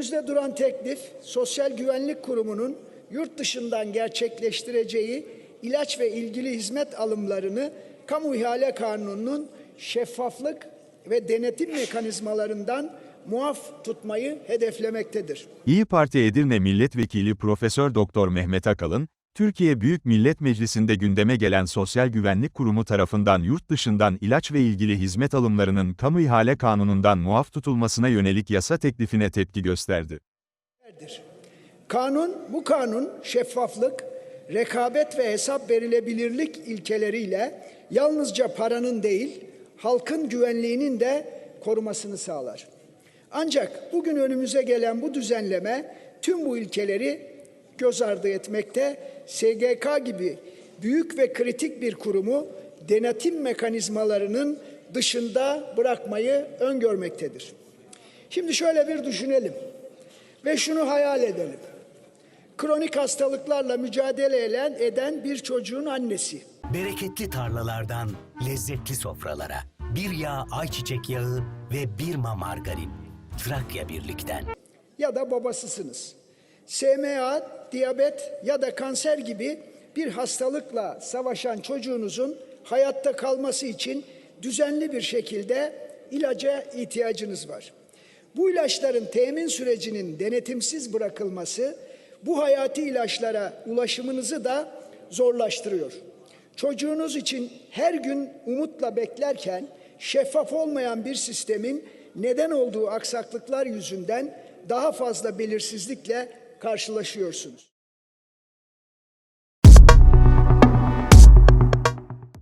Önümüzde duran teklif, Sosyal Güvenlik Kurumu'nun yurt dışından gerçekleştireceği ilaç ve ilgili hizmet alımlarını Kamu İhale Kanunu'nun şeffaflık ve denetim mekanizmalarından muaf tutmayı hedeflemektedir. İyi Parti Edirne Milletvekili Profesör Doktor Mehmet Akalın, Türkiye Büyük Millet Meclisi'nde gündeme gelen Sosyal Güvenlik Kurumu tarafından yurt dışından ilaç ve ilgili hizmet alımlarının kamu ihale kanunundan muaf tutulmasına yönelik yasa teklifine tepki gösterdi. Kanun, bu kanun şeffaflık, rekabet ve hesap verilebilirlik ilkeleriyle yalnızca paranın değil, halkın güvenliğinin de korumasını sağlar. Ancak bugün önümüze gelen bu düzenleme tüm bu ilkeleri göz ardı etmekte, SGK gibi büyük ve kritik bir kurumu denetim mekanizmalarının dışında bırakmayı öngörmektedir. Şimdi şöyle bir düşünelim ve şunu hayal edelim. Kronik hastalıklarla mücadele eden, eden bir çocuğun annesi. Bereketli tarlalardan lezzetli sofralara. Bir yağ ayçiçek yağı ve bir ma margarin. Trakya Birlik'ten. ya da babasısınız. SMA, diyabet ya da kanser gibi bir hastalıkla savaşan çocuğunuzun hayatta kalması için düzenli bir şekilde ilaca ihtiyacınız var. Bu ilaçların temin sürecinin denetimsiz bırakılması bu hayati ilaçlara ulaşımınızı da zorlaştırıyor. Çocuğunuz için her gün umutla beklerken şeffaf olmayan bir sistemin neden olduğu aksaklıklar yüzünden daha fazla belirsizlikle karşılaşıyorsunuz.